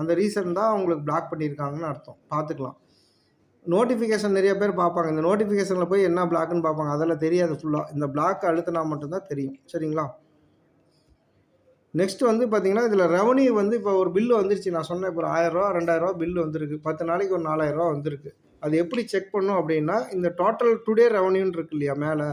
அந்த ரீசன் தான் உங்களுக்கு பிளாக் பண்ணியிருக்காங்கன்னு அர்த்தம். பார்த்துக்கலாம். நோட்டிஃபிகேஷன் நிறைய பேர் பார்ப்பாங்க. இந்த நோட்டிஃபிகேஷனில் போய் என்ன பிளாக்னு பார்ப்பாங்க. அதெல்லாம் தெரியாது ஃபுல்லாக இந்த பிளாக் அழுத்தினா மட்டும்தான் தெரியும். சரிங்களா? நெக்ஸ்ட் வந்து பார்த்தீங்கன்னா இதில் ரெவன்யூ வந்து இப்போ ஒரு பில்லு வந்துருச்சு. நான் சொன்னேன் இப்போ ஒரு ஆயிரரூவா ரெண்டாயிரரூவா பில்லு வந்திருக்கு. பத்து நாளைக்கு ஒரு நாலாயிரரூவா வந்திருக்கு. அது எப்படி செக் பண்ணும் அப்படின்னா இந்த டோட்டல் டுடே ரெவன்யூன்னு இருக்கு இல்லையா மேலே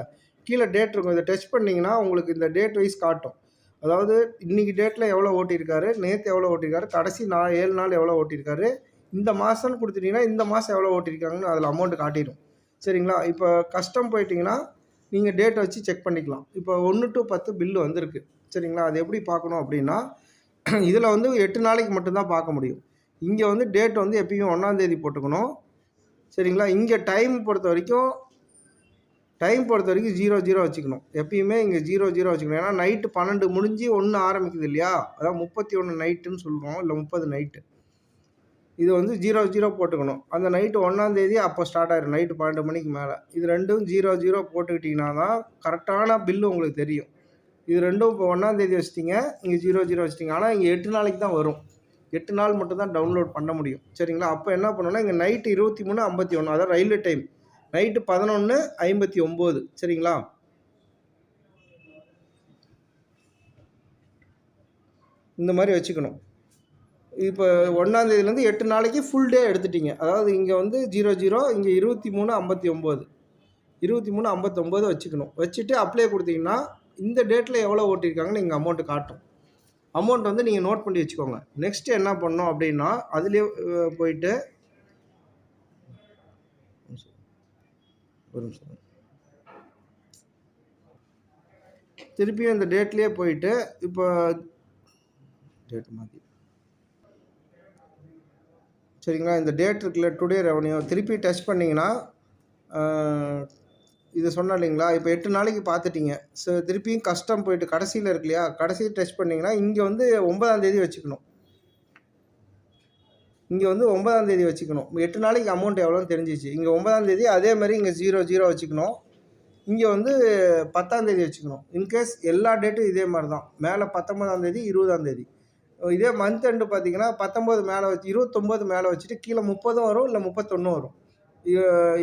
கீழே டேட் இருக்கும். இதை டச் பண்ணிங்கன்னா உங்களுக்கு இந்த டேட் வைஸ் காட்டும். அதாவது இன்னைக்கு டேட்டில் எவ்வளோ ஓட்டியிருக்காரு? நேற்று எவ்வளோ ஓட்டியிருக்காரு? கடைசி நாள் ஏழு நாள் எவ்வளோ ஓட்டியிருக்காரு? இந்த மாதம்னு கொடுத்துட்டீங்கன்னா இந்த மாதம் எவ்வளோ ஓட்டியிருக்காங்கன்னு அதில் அமௌண்ட் காட்டிடும். சரிங்களா? இப்போ கஸ்டம் போயிட்டிங்கன்னா நீங்கள் டேட்டை வச்சு செக் பண்ணிக்கலாம். இப்போ ஒன்று டு பத்து பில்லு வந்திருக்கு. சரிங்களா? அது எப்படி பார்க்கணும் அப்படின்னா இதில் வந்து எட்டு நாளைக்கு மட்டும்தான் பார்க்க முடியும். இங்கே வந்து டேட் வந்து எப்பயும் ஒன்றாந்தேதி போட்டுக்கணும். சரிங்களா? இங்கே டைம் பொறுத்த வரைக்கும் டைம் பொறுத்த வரைக்கும் ஜீரோ ஜீரோ வச்சுக்கணும். எப்பயுமே இங்கே ஜீரோ ஜீரோ வச்சுக்கணும். ஏன்னா நைட்டு பன்னெண்டு முடிஞ்சு ஒன்று ஆரம்பிக்குது இல்லையா? அதான் முப்பத்தி ஒன்று நைட்டுன்னு சொல்கிறோம் இல்லை முப்பது நைட்டு இது வந்து ஜீரோ ஜீரோ போட்டுக்கணும். அந்த நைட்டு ஒன்றாந்தேதி அப்போ ஸ்டார்ட் ஆயிடும் நைட்டு பன்னெண்டு மணிக்கு மேலே. இது ரெண்டும் ஜீரோ ஜீரோ போட்டுக்கிட்டிங்கன்னா தான் கரெக்டான பில்லு உங்களுக்கு தெரியும். இது ரெண்டும் இப்போ ஒன்றாந்தேதி வச்சிட்டிங்க. இங்கே ஜீரோ ஜீரோ வச்சிட்டிங்க. ஆனால் இங்கே எட்டு நாளைக்கு தான் வரும். எட்டு நாள் மட்டும் தான் டவுன்லோட் பண்ண முடியும். சரிங்களா? அப்போ என்ன பண்ணணும்னா இங்கே நைட்டு இருபத்தி மூணு ஐம்பத்தி ஒன்று அதாவது ரயில்வே டைம் நைட்டு பதினொன்று ஐம்பத்தி ஒம்பது. சரிங்களா? இந்த மாதிரி வச்சுக்கணும். இப்போ ஒன்றாந்தேதிலேருந்து எட்டு நாளைக்கு ஃபுல் டே எடுத்துட்டீங்க. அதாவது இங்கே வந்து ஜீரோ ஜீரோ இங்கே இருபத்தி மூணு ஐம்பத்தி ஒம்பது. இருபத்தி மூணு ஐம்பத்தொம்போது வச்சுக்கணும். வச்சுட்டு அப்ளை கொடுத்தீங்கன்னா இந்த டேட்டில் எவ்வளோ ஓட்டியிருக்காங்கன்னு இங்கே அமௌண்ட்டு காட்டும். அமௌண்ட் வந்து நீங்கள் நோட் பண்ணி வச்சுக்கோங்க. நெக்ஸ்ட் என்ன பண்ணோம் அப்படின்னா அதுலேயே போயிட்டு ஒரு நிமிஷம். திருப்பியும் இந்த டேட்லேயே போயிட்டு இப்போ டேட் மாற்றி சரிங்களா? இந்த டேட் இருக்குல்ல டுடே ரெவன்யூ திருப்பி டச் பண்ணிங்கன்னா இதை இது இல்லைங்களா? இப்போ எட்டு நாளைக்கு பார்த்துட்டீங்க. ஸோ திருப்பியும் கஷ்டம் போயிட்டு கடைசியில் இருக்கு இல்லையா? கடைசியில் டச் பண்ணிங்கன்னா இங்கே வந்து ஒன்பதாம் தேதி வச்சுக்கணும். இங்கே வந்து ஒன்பதாம் தேதி வச்சுக்கணும். எட்டு நாளைக்கு அமௌண்ட் எவ்வளோன்னு தெரிஞ்சிச்சு. இங்கே ஒன்பதாம் தேதி அதே மாதிரி இங்கே ஜீரோ ஜீரோ வச்சுக்கணும். இங்கே வந்து பத்தாம் தேதி வச்சுக்கணும். இன்கேஸ் எல்லா டேட்டும் இதே மாதிரி தான் மேலே பத்தொன்பதாம் தேதி இருபதாம் தேதி. இதே மந்த் எண்டு பார்த்தீங்கன்னா பத்தொம்போது மேலே வச்சு இருபத்தொம்போது மேலே வச்சுட்டு கீழே முப்பதும் வரும் இல்லை முப்பத்தொன்னும் வரும்.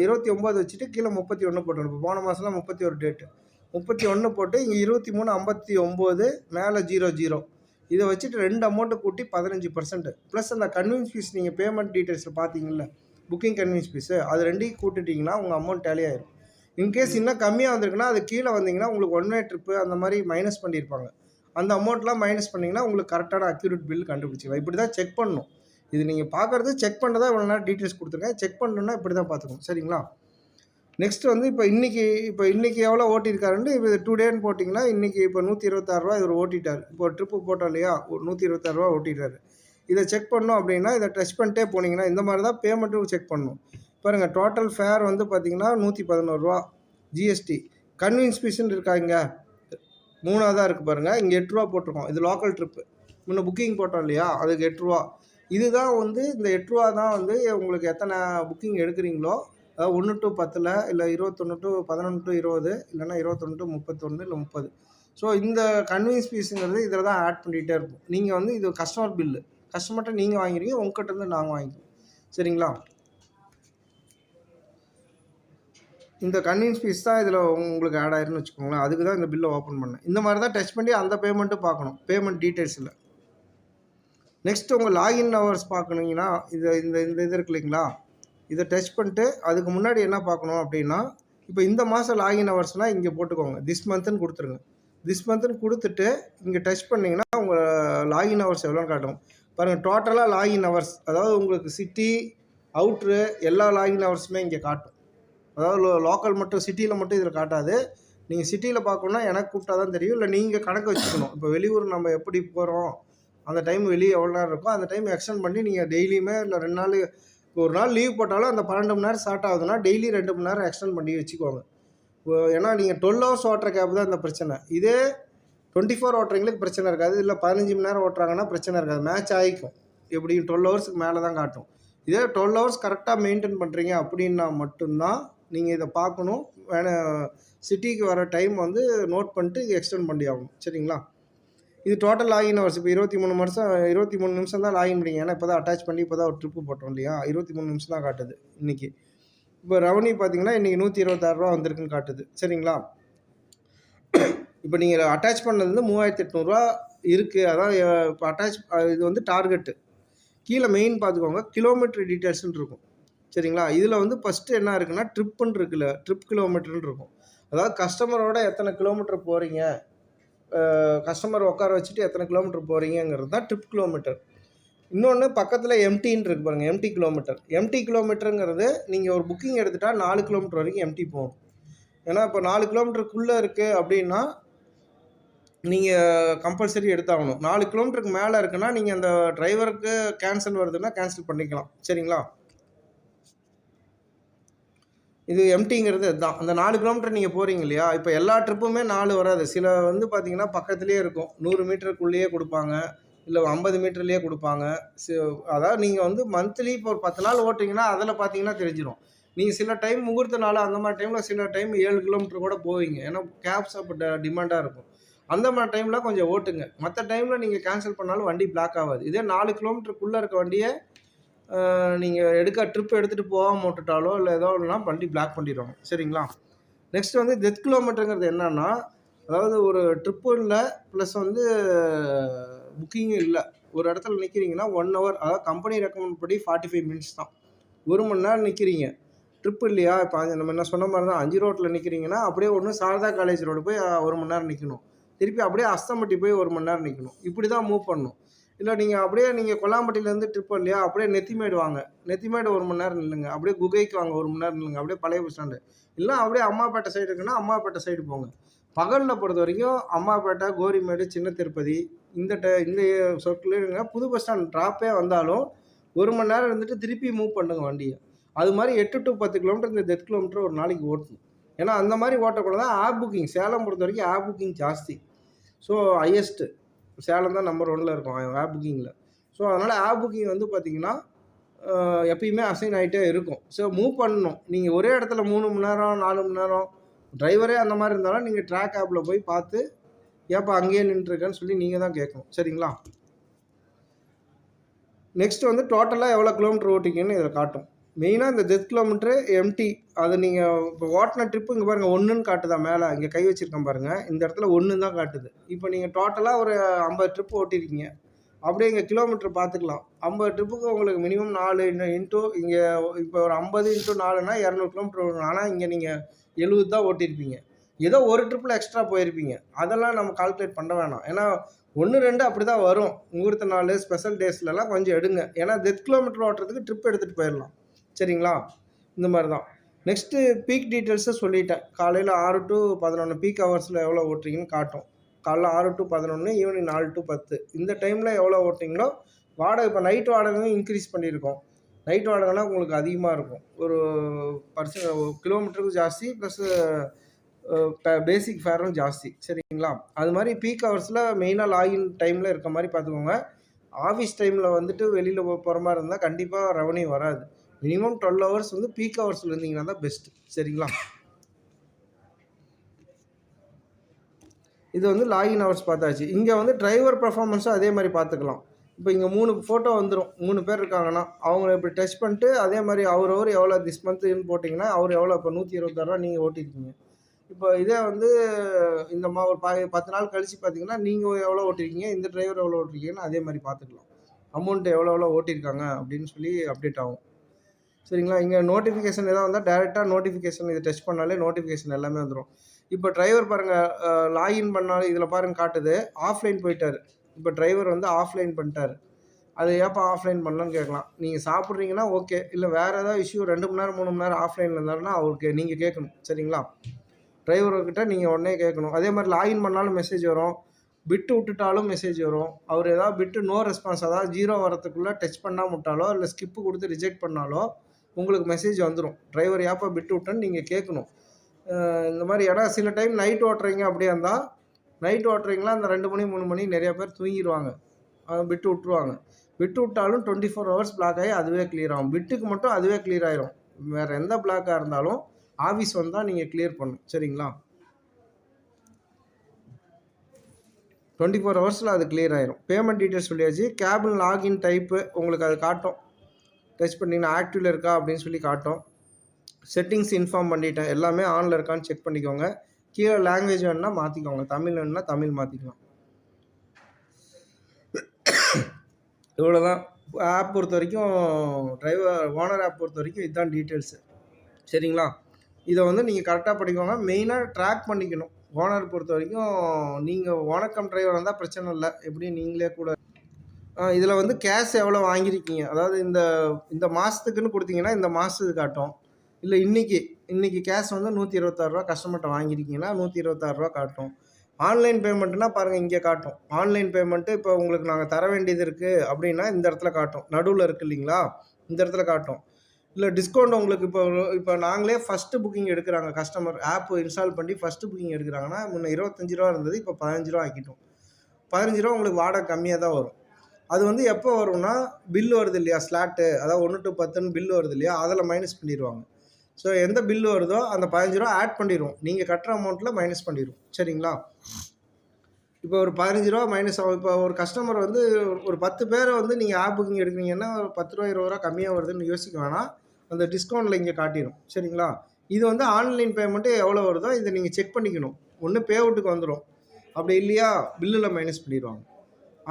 இருபத்தி ஒம்பது வச்சுட்டு கீழே முப்பத்தி ஒன்று போட்டுருணும் இப்போ போன மாதம்லாம் முப்பத்தி ஒரு டேட்டு முப்பத்தி ஒன்று போட்டு இங்கே இருபத்தி மூணு ஐம்பத்தி ஒம்பது மேலே ஜீரோ ஜீரோ இதை வச்சுட்டு ரெண்டு அமௌண்ட்டு கூட்டி பதினஞ்சு பர்சன்ட் ப்ளஸ் அந்த கன்வீன்ஸ் ஃபீஸ் நீங்கள் பேமெண்ட் டீட்டெயில்ஸில் பார்த்தீங்கல்ல புக்கிங் கன்வீன்ஸ் ஃபீஸு அது ரெண்டையும் கூட்டுட்டிங்கன்னா உங்கள் அமௌண்ட் டேலி ஆயிரும். இன்கேஸ் இன்னும் கம்மியாக வந்திருக்குன்னா அது கீழே வந்தீங்கன்னா உங்களுக்கு ஒன் வே ட்ரிப்பு அந்த மாதிரி மைனஸ் பண்ணியிருப்பாங்க அந்த அமௌண்ட்லாம் மைனஸ் பண்ணிங்கன்னா உங்களுக்கு கரெக்டான அக்யூரேட் பில் கண்டுபிடிச்சிக்கலாம். இப்படி தான் செக் பண்ணணும். இது நீங்கள் பார்க்குறது செக் பண்ணுறதா இவ்வளோ நேரம் டீட்டெயில்ஸ் கொடுத்துருக்கேன். செக் பண்ணணுன்னா இப்படி தான் பார்த்துக்கணும் சரிங்களா? நெக்ஸ்ட் வந்து இப்போ இன்றைக்கி இப்போ இன்றைக்கி எவ்வளோ ஓட்டியிருக்காருன்னு இப்போ டூ டேன்னு போட்டிங்கன்னா இன்றைக்கி இப்போ நூற்றி இருபத்தாறுரூவா இவர் ஓட்டிட்டார். இப்போ ட்ரிப்பு போட்டோம் இல்லையா? நூற்றி இருபத்தாறுரூவா ஓட்டிட்டாரு. இதை செக் பண்ணோம் அப்படின்னா இதை டச் பண்ணிட்டே போனீங்கன்னா இந்த மாதிரி தான் பேமெண்ட்டும் செக் பண்ணணும். பாருங்கள் டோட்டல் ஃபேர் வந்து பார்த்தீங்கன்னா நூற்றி பதினோருவா ஜிஎஸ்டி கன்வீன்ஸ் ஃபீஸ்ன்னு இருக்காங்க மூணாவதாக இருக்குது பாருங்கள் இங்கே எட்டு ரூபா போட்டிருக்கோம். இது லோக்கல் ட்ரிப்பு முன்ன புக்கிங் போட்டோம் இல்லையா? அதுக்கு எட்டு ரூபா. இதுதான் வந்து இந்த எட்டு ரூபா தான் வந்து உங்களுக்கு எத்தனை புக்கிங் எடுக்கிறீங்களோ அதாவது ஒன்று டு பத்தில் இல்லை இருபத்தொன்று டு பதினொன்று டு இருபது இல்லைன்னா இருபத்தொன்று டு முப்பத்தொன்று இல்லை முப்பது. ஸோ இந்த கன்வீன்ஸ் ஃபீஸுங்கிறது இதில் தான் ஆட் பண்ணிகிட்டே இருக்கும். நீங்கள் வந்து இது கஸ்டமர் பில்லு கஸ்டமர்கிட்ட நீங்கள் வாங்கிறீங்க உங்ககிட்ட இருந்து நாங்கள் வாங்கிக்கிறோம் சரிங்களா? இந்த கன்வீன்ஸ் ஃபீஸ் தான் இதில் உங்களுக்கு ஆட் ஆயிருன்னு வச்சுக்கோங்களேன். அதுக்கு தான் இந்த பில்லை ஓப்பன் பண்ணேன். இந்த மாதிரி தான் டச் பண்ணி அந்த பேமெண்ட்டும் பார்க்கணும். பேமெண்ட் டீட்டெயில்ஸில் நெக்ஸ்ட் உங்கள் லாகின் ஹவர்ஸ் பார்க்கணுங்கன்னா இது இந்த இந்த இது இருக்கு இல்லைங்களா? இதை டச் பண்ணிட்டு அதுக்கு முன்னாடி என்ன பார்க்கணும் அப்படின்னா இப்போ இந்த மாதம் லாகின் ஹவர்ஸ்னால் இங்கே போட்டுக்கோங்க. திஸ் மந்த்துன்னு கொடுத்துருங்க. திஸ் மந்த்துன்னு கொடுத்துட்டு இங்கே டச் பண்ணிங்கன்னா உங்கள் லாகின் ஹவர்ஸ் எவ்வளோன்னு காட்டும் பாருங்கள் டோட்டலாக லாகின் ஹவர்ஸ் அதாவது உங்களுக்கு சிட்டி அவுட்ரு எல்லா லாகின் ஹவர்ஸுமே இங்கே காட்டும். அதாவது லோ லோக்கல் மட்டும் சிட்டியில் மட்டும் இதில் காட்டாது. நீங்கள் சிட்டியில் பார்க்கணுன்னா எனக்கு கூப்பிட்டா தான் தெரியும். இல்லை நீங்கள் கணக்கு வச்சுக்கணும். இப்போ வெளியூர் நம்ம எப்படி போகிறோம் அந்த டைம் வெளியே எவ்வளோ நேரம் இருக்கோ அந்த டைம் எக்ஸ்டெண்ட் பண்ணி நீங்கள் டெய்லியுமே இல்லை ரெண்டு நாள் இப்போ ஒரு நாள் லீவ் போட்டாலும் அந்த பன்னெண்டு மணி நேரம் ஸ்டார்ட் ஆகுதுன்னா டெய்லி ரெண்டு மணி நேரம் எக்ஸ்டெண்ட் பண்ணி வச்சுக்கோங்க. இப்போ ஏன்னா நீங்கள் டுவெல் ஹவர்ஸ் ஓட்டுற கேப் தான் இந்த பிரச்சனை. இதே டுவெண்ட்டி ஃபோர் ஓட்டுறவங்களுக்கு பிரச்சனை இருக்காது. இல்லை பதினஞ்சு மணி நேரம் ஓட்டுறாங்கன்னா பிரச்சனை இருக்காது. மேட்ச் ஆகிக்கும். எப்படியும் டுவெல் ஹவர்ஸுக்கு மேலே தான் காட்டும். இதே டுவெல் ஹவர்ஸ் கரெக்டாக மெயின்டைன் பண்ணுறீங்க அப்படின்னா மட்டும்தான் நீங்கள் இதை பார்க்கணும். வேணா சிட்டிக்கு வர டைம் வந்து நோட் பண்ணிட்டு எக்ஸ்டெண்ட் பண்ணி ஆகணும். சரிங்களா? இது டோட்டல் லாகின் ஹவர்ஸ் இப்போ இருபத்தி மூணு வருஷம் இருபத்தி மூணு நிமிஷம் தான் லாகின் பண்ணிங்க. ஏன்னா இப்போ தான் அட்டாச் பண்ணி இப்போ தான் ஒரு ட்ரிப்பு போட்டோம் இல்லையா? இருபத்தி மூணு நிமிஷம் தான் காட்டுது இன்றைக்கி இப்போ ரெவன்யூ பார்த்தீங்கன்னா இன்றைக்கி நூற்றி இருபத்தாறுரூவா வந்திருக்குன்னு காட்டுது. சரிங்களா? இப்போ நீங்கள் அட்டாச் பண்ணது வந்து மூவாயிரத்தி எட்நூறுரூவா இருக்குது அதான் இப்போ அட்டாச் இது வந்து டார்கெட்டு கீழே மெயின் பார்த்துக்கோங்க கிலோமீட்டர் டீட்டெயில்ஸ்னு இருக்கும். சரிங்களா? இதில் வந்து ஃபஸ்ட்டு என்ன இருக்குன்னா ட்ரிப்புன்னு இருக்குல்ல ட்ரிப் கிலோமீட்டர்னு இருக்கும். அதாவது கஸ்டமரோட எத்தனை கிலோமீட்டர் போகிறீங்க கஸ்டமர் உட்கார வச்சுட்டு எத்தனை கிலோமீட்டர் போகிறீங்கிறது தான் ட்ரிப் கிலோமீட்டர் இன்னொன்று பக்கத்தில் எம்டின்னு இருக்கு பாருங்கள் எம்டி கிலோமீட்டர் எம்டி கிலோமீட்டருங்கிறது நீங்கள் ஒரு புக்கிங் எடுத்துட்டால் நாலு கிலோமீட்டர் வரைக்கும் எம்டி போகும். ஏன்னா இப்போ நாலு கிலோமீட்டருக்குள்ளே இருக்குது அப்படின்னா நீங்கள் கம்பல்சரி எடுத்தாகணும். நாலு கிலோமீட்டருக்கு மேலே இருக்குன்னா நீங்கள் அந்த டிரைவருக்கு கேன்சல் வருதுன்னா கேன்சல் பண்ணிக்கலாம். சரிங்களா? இது எம்டிங்கிறது அதுதான். அந்த நாலு கிலோமீட்டர் நீங்கள் போகிறீங்க இல்லையா? இப்போ எல்லா ட்ரிப்புமே நாலு வராது. சில வந்து பார்த்தீங்கன்னா பக்கத்துலேயே இருக்கும். நூறு மீட்டருக்குள்ளேயே கொடுப்பாங்க. இல்லை ஐம்பது மீட்டர்லேயே கொடுப்பாங்க. சி அதாவது நீங்கள் வந்து மந்த்லி இப்போ ஒரு பத்து நாள் ஓட்டிங்கன்னா அதில் பார்த்தீங்கன்னா தெரிஞ்சிடும் நீங்கள் சில டைம் முகூர்த்த நாள் அந்த மாதிரி டைமில் சில டைம் ஏழு கிலோமீட்டர் கூட போவீங்க. ஏன்னா கேப்ஸ் அப்போ டிமாண்டாக இருக்கும். அந்த மாதிரி டைமில் கொஞ்சம் ஓட்டுங்க. மற்ற டைமில் நீங்கள் கேன்சல் பண்ணாலும் வண்டி பிளாக் ஆகாது. இதே நாலு கிலோமீட்டருக்குள்ளே இருக்க வண்டியை நீங்கள் எடுக்க ட்ரிப் எடுத்துகிட்டு போகாமல் விட்டுட்டாலோ இல்லை ஏதோ ஒன்றுலாம் வண்டி பிளாக் பண்ணிடுவாங்க. சரிங்களா? நெக்ஸ்ட் வந்து டெத் கிலோமீட்டருங்கிறது என்னன்னா அதாவது ஒரு ட்ரிப்பும் இல்லை ப்ளஸ் வந்து புக்கிங்கும் இல்லை. ஒரு இடத்துல நிற்கிறீங்கன்னா ஒன் ஹவர் அதாவது கம்பெனி ரெக்கமெண்ட் படி ஃபார்ட்டி ஃபைவ் மினிட்ஸ் தான். ஒரு மணி நேரம் நிற்கிறீங்க ட்ரிப் இல்லையா? இப்போ நம்ம என்ன சொன்ன மாதிரி தான் அஞ்சு ரோட்டில் நிற்கிறீங்கன்னா அப்படியே ஒன்று சாரதா காலேஜ் ரோடு போய் ஒரு மணி நேரம் நிற்கணும் திருப்பி அப்படியே அஸ்தம்பட்டி போய் ஒரு மணி நேரம் நிற்கணும் இப்படி தான் மூவ் பண்ணணும் இல்லை நீங்கள் அப்படியே நீங்கள் கொல்லாம்பட்டியிலேருந்து ட்ரிப் இல்லையா அப்படியே நெத்திமேடு வாங்க. நெத்திமேடு ஒரு மணி நேரம் நில்லுங்க. அப்படியே குகைக்கு வாங்க ஒரு மணி நேரம் நில்லுங்க. அப்படியே பழைய பஸ் ஸ்டாண்டு இல்லை அப்படியே அம்மாப்பேட்டை சைடு இருக்குன்னா அம்மாப்பேட்டை சைடு போங்க. பகலில் பொறுத்த வரைக்கும் அம்மாப்பேட்டை கோரிமேடு சின்ன திருப்பதி இந்த ட இந்த சொற்களில் புது பஸ் ஸ்டாண்ட் ட்ராப்பே வந்தாலும் ஒரு மணி நேரம் இருந்துட்டு திருப்பி மூவ் பண்ணுங்க வண்டியை. அது மாதிரி எட்டு டு பத்து கிலோமீட்டர் இந்த டெத் கிலோமீட்டர் ஒரு நாளைக்கு ஓட்டணும். ஏன்னா அந்த மாதிரி ஓட்டக்கூட தான் ஆப் புக்கிங் சேலம் பொறுத்த வரைக்கும் ஆப் புக்கிங் ஜாஸ்தி. ஸோ ஹையஸ்ட்டு சேலம் தான் நம்பர் ஒன்ல இருக்கும் ஆப் புக்கிங்கில் ஸோ அதனால் ஆப் புக்கிங் வந்து பார்த்திங்கன்னா எப்பயுமே அசைன் ஆகிட்டே இருக்கும். ஸோ மூவ் பண்ணணும். நீங்கள் ஒரே இடத்துல மூணு மணி நேரம் நாலு மணி நேரம் டிரைவரே அந்த மாதிரி இருந்தாலும் நீங்கள் ட்ராக் ஆப்பில் போய் பார்த்து ஏப்பா அங்கேயே நின்றுருக்கேன்னு சொல்லி நீங்கள் தான் கேட்கணும். சரிங்களா? நெக்ஸ்ட் வந்து டோட்டலாக எவ்வளோ கிலோமீட்டர் ஓட்டிங்கன்னு இதில் காட்டும். மெயினாக இந்த டெத் கிலோமீட்ரு எம்டி அது நீங்கள் இப்போ ஓட்டின ட்ரிப்பு இங்கே பாருங்கள் ஒன்றுன்னு காட்டுதா மேலே. இங்கே கை வச்சுருக்கேன் பாருங்கள் இந்த இடத்துல ஒன்று தான் காட்டுது. இப்போ நீங்கள் டோட்டலாக ஒரு ஐம்பது ட்ரிப்பு ஓட்டிருக்கீங்க. அப்படியே இங்கே கிலோமீட்டர் பார்த்துக்கலாம் ஐம்பது ட்ரிப்புக்கு உங்களுக்கு மினிமம் நாலு இன்ட்டு இங்கே இப்போ ஒரு ஐம்பது இன்ட்டு நாலுனா இரநூறு கிலோமீட்டர் வரும் ஆனால் இங்கே நீங்கள் எழுபது தான் ஓட்டியிருப்பீங்க ஏதோ ஒரு ட்ரிப்பில் எக்ஸ்ட்ரா போயிருப்பீங்க. அதெல்லாம் நம்ம கால்குலேட் பண்ண வேணாம். ஏன்னா ஒன்று ரெண்டு அப்படி தான் வரும். முகூர்த்த நாள் ஸ்பெஷல் டேஸ்லலாம் கொஞ்சம் எடுங்க. ஏன்னா டெத் கிலோமீட்டர் ஓட்டுறதுக்கு ட்ரிப் எடுத்துகிட்டு போயிடலாம். சரிங்களா? இந்த மாதிரி தான் நெக்ஸ்ட்டு பீக் டீட்டெயில்ஸை சொல்லிட்டேன். காலையில் ஆறு டு பதினொன்று பீக் ஹவர்ஸில் எவ்வளோ ஓட்டுறீங்கன்னு காட்டும். காலைல ஆறு டு பதினொன்று ஈவினிங் நாலு டு பத்து. இந்த டைமில் எவ்வளோ ஓட்டிங்களோ வாடகை இப்போ நைட் வாடகையும் இன்க்ரீஸ் பண்ணியிருக்கோம். நைட் வாடகைனா உங்களுக்கு அதிகமாக இருக்கும். ஒரு பர்சன் கிலோமீட்டருக்கு ஜாஸ்தி ப்ளஸ்ஸு பேசிக் ஃபேரும் ஜாஸ்தி. சரிங்களா? அது மாதிரி பீக் ஹவர்ஸில் மெயினாக லாகின் டைமில் இருக்க மாதிரி பார்த்துக்கோங்க. ஆஃபீஸ் டைமில் வந்துட்டு வெளியில் போகிற மாதிரி இருந்தால் கண்டிப்பாக ரெவன்யூ வராது. மினிமம் டுவெல் ஹவர்ஸ் வந்து பீக் ஹவர்ஸில் இருந்தீங்கன்னா தான் பெஸ்ட்டு சரிங்களா? இது வந்து லாகின் ஹவர்ஸ் பார்த்தாச்சு. இங்கே வந்து டிரைவர் பர்ஃபார்மன்ஸும் அதே மாதிரி பார்த்துக்கலாம். இப்போ இங்கே மூணு ஃபோட்டோ வந்துடும் மூணு பேர் இருக்காங்கன்னா அவங்கள இப்படி டச் பண்ணிட்டு அதே மாதிரி அவர் அவர் எவ்வளோ திஸ் மந்த்துன்னு போட்டிங்கன்னா அவர் எவ்வளோ? இப்போ நூற்றி இருபத்தாறுவா நீங்கள் ஓட்டிருக்கீங்க. இப்போ இதே வந்து இந்த மா ஒரு பா பத்து நாள் கழித்து பார்த்தீங்கன்னா நீங்கள் எவ்வளோ ஓட்டிருக்கீங்க இந்த டிரைவர் எவ்வளோ ஓட்டிருக்கீங்கன்னு அதே மாதிரி பார்த்துக்கலாம். அமௌண்ட் எவ்வளோ எவ்வளோ ஓட்டியிருக்காங்க அப்படின்னு சொல்லி அப்டேட் ஆகும். சரிங்களா? இங்கே நோட்டிஃபிகேஷன் எதாவது வந்தால் டேரெக்டாக நோட்டிஃபிகேஷன் இதை டச் பண்ணாலே நோட்டிஃபிகேஷன் எல்லாமே வந்துடும் இப்போ டிரைவர் பாருங்கள் லாகின் பண்ணாலும் இதில் பாருங்கள் காட்டுது. ஆஃப்லைன் போயிட்டார். இப்போ டிரைவர் வந்து ஆஃப்லைன் பண்ணிட்டார். அது ஏப்பா ஆஃப்லைன் பண்ணலான்னு கேட்கலாம். நீங்கள் சாப்பிட்றீங்கன்னா ஓகே இல்லை வேறு ஏதாவது இஷ்யூ ரெண்டு மணி நேரம் மூணு மணி நேரம் ஆஃப்லைனில் இருந்தாருன்னா அவருக்கு நீங்கள் கேட்கணும். சரிங்களா? டிரைவர்கிட்ட நீங்கள் உடனே கேட்கணும். அதே மாதிரி லாகின் பண்ணாலும் மெசேஜ் வரும். பிட்டு விட்டுட்டாலும் மெசேஜ் வரும். அவர் ஏதாவது பிட்டு நோ ரெஸ்பான்ஸ் அதாவது ஜீரோ வரத்துக்குள்ளே டச் பண்ணாமல் விட்டாலோ இல்லை ஸ்கிப்பு கொடுத்து ரிஜெக்ட் பண்ணாலோ உங்களுக்கு மெசேஜ் வந்துடும் டிரைவர் ஏப்பா விட்டு விட்டேன்னு நீங்கள் கேட்கணும் இந்த மாதிரி இடம் சில டைம் நைட் ஓட்டுறீங்க அப்படியே இருந்தால் நைட் ஓட்டுறீங்களா அந்த ரெண்டு மணி மூணு மணி நிறையா பேர் தூங்கிடுவாங்க விட்டு விட்ருவாங்க விட்டு விட்டாலும் டுவெண்ட்டி ஃபோர் ஹவர்ஸ் பிளாக் ஆகி அதுவே கிளியர் ஆகும். விட்டுக்கு மட்டும் அதுவே கிளியர் ஆயிரும். வேறு எந்த பிளாக்காக இருந்தாலும் ஆஃபீஸ் வந்தால் நீங்கள் கிளியர் பண்ணும் சரிங்களா? டுவெண்ட்டி ஃபோர் ஹவர்ஸில் அது கிளியர் ஆயிரும். பேமெண்ட் டீட்டெயில்ஸ் சொல்லியாச்சு. கேபின் லாகின் டைப்பு உங்களுக்கு அது காட்டும். டச் பண்ணிங்கன்னா ஆக்டிவில் இருக்கா அப்படின்னு சொல்லி காட்டும். செட்டிங்ஸ் இன்ஃபார்ம் பண்ணிட்டேன். எல்லாமே ஆனில் இருக்கான்னு செக் பண்ணிக்கோங்க. கீழே லாங்குவேஜ் வேணுன்னா மாற்றிக்கோங்க தமிழ் வேணுன்னா தமிழ் மாற்றிக்கலாம் இவ்வளோ தான் ஆப் பொறுத்த வரைக்கும் டிரைவர் ஓனர் ஆப் பொறுத்த வரைக்கும் இதுதான் டீட்டெயில்ஸு சரிங்களா? இதை வந்து நீங்கள் கரெக்டாக படிக்கோங்க. மெயினாக ட்ராக் பண்ணிக்கணும். ஓனர் பொறுத்த வரைக்கும் நீங்கள் ஓனக்கம் டிரைவர் இருந்தால் பிரச்சனை இல்லை. எப்படி நீங்களே கூட இதில் வந்து கேஷ் எவ்வளோ வாங்கியிருக்கீங்க? அதாவது இந்த இந்த மாதத்துக்குன்னு கொடுத்தீங்கன்னா இந்த மாதத்துக்கு காட்டும். இல்லை இன்றைக்கி இன்றைக்கி கேஷ் வந்து நூற்றி இருபத்தாறுரூவா கஸ்டமர்கிட்ட வாங்கியிருக்கீங்கன்னா நூற்றி இருபத்தாறுரூவா காட்டும். ஆன்லைன் பேமெண்ட்னா பாருங்கள் இங்கே காட்டும். ஆன்லைன் பேமெண்ட்டு இப்போ உங்களுக்கு நாங்கள் தர வேண்டியது இருக்குது அப்படின்னா இந்த இடத்துல காட்டும். நடுவில் இருக்குது இல்லைங்களா? இந்த இடத்துல காட்டும். இல்லை டிஸ்கவுண்ட் உங்களுக்கு இப்போ இப்போ நாங்களே ஃபஸ்ட்டு புக்கிங் எடுக்கிறாங்க. கஸ்டமர் ஆப் இன்ஸ்டால் பண்ணி ஃபஸ்ட்டு புக்கிங் எடுக்கிறாங்கன்னா முன்ன இருபத்தஞ்சி ரூபா இருந்தது இப்போ பதினஞ்சு ரூபா ஆக்கிட்டோம். பதினஞ்சு ரூபா உங்களுக்கு வாடகை கம்மியாக தான் வரும். அது வந்து எப்போ வரும்னா பில் வருது இல்லையா? ஸ்லாட்டு அதாவது ஒன்று டு பத்துன்னு பில் வருது இல்லையா? அதில் மைனஸ் பண்ணிடுவாங்க ஸோ எந்த பில் வருதோ அந்த பதினஞ்சு ரூபா ஆட் பண்ணிடுவோம் நீங்கள் கட்டுற அமௌண்ட்டில் மைனஸ் பண்ணிடுவோம் சரிங்களா? இப்போ ஒரு பதினஞ்சு ரூபா மைனஸ் ஆகும். இப்போ ஒரு கஸ்டமர் வந்து ஒரு- பத்து பேரை வந்து நீங்கள் ஆப் புக்கிங் எடுக்கிறீங்கன்னா ஒரு பத்து ரூபா இருபது ரூபா கம்மியாக வருதுன்னு யோசிக்க வேணாம். அந்த டிஸ்கவுண்ட்டில் இங்கே காட்டிடும் சரிங்களா? இது வந்து ஆன்லைன் பேமெண்ட்டு எவ்வளோ வருதோ இதை நீங்கள் செக் பண்ணிக்கணும். ஒன்று பே அவுட்டுக்கு வந்துடும் அப்படி இல்லையா? பில்லில் மைனஸ் பண்ணிடுவாங்க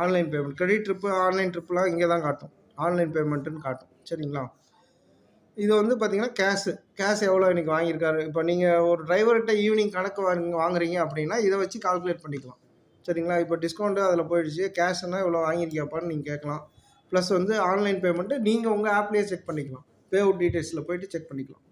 online payment. Credit trip online ட்ரிப்புலாம் இங்கே தான் காட்டும். ஆன்லைன் பேமெண்ட்டுன்னு காட்டும். சரிங்களா? இது வந்து பார்த்தீங்கன்னா கேஷு கேஷ் எவ்வளோ இன்றைக்கி வாங்கியிருக்காரு? இப்போ நீங்கள் ஒரு டிரைவர்கிட்ட ஈவினிங் கணக்கு வாங்க வாங்குறீங்க அப்படின்னா இதை வச்சு கால்குலேட் பண்ணிக்கலாம். சரிங்களா? இப்போ டிஸ்கவுண்ட்டு அதில் போயிடுச்சு. கேஷ்னால் இவ்வளோ வாங்கியிருக்கியாப்பான்னு நீங்கள் கேட்கலாம். ப்ளஸ் வந்து ஆன்லைன் பேமெண்ட்டு நீங்கள் உங்கள் ஆப்லேயே செக் பண்ணிக்கலாம். பே அவுட் டீட்டெயில்ஸில் போயிட்டு செக் பண்ணிக்கலாம்.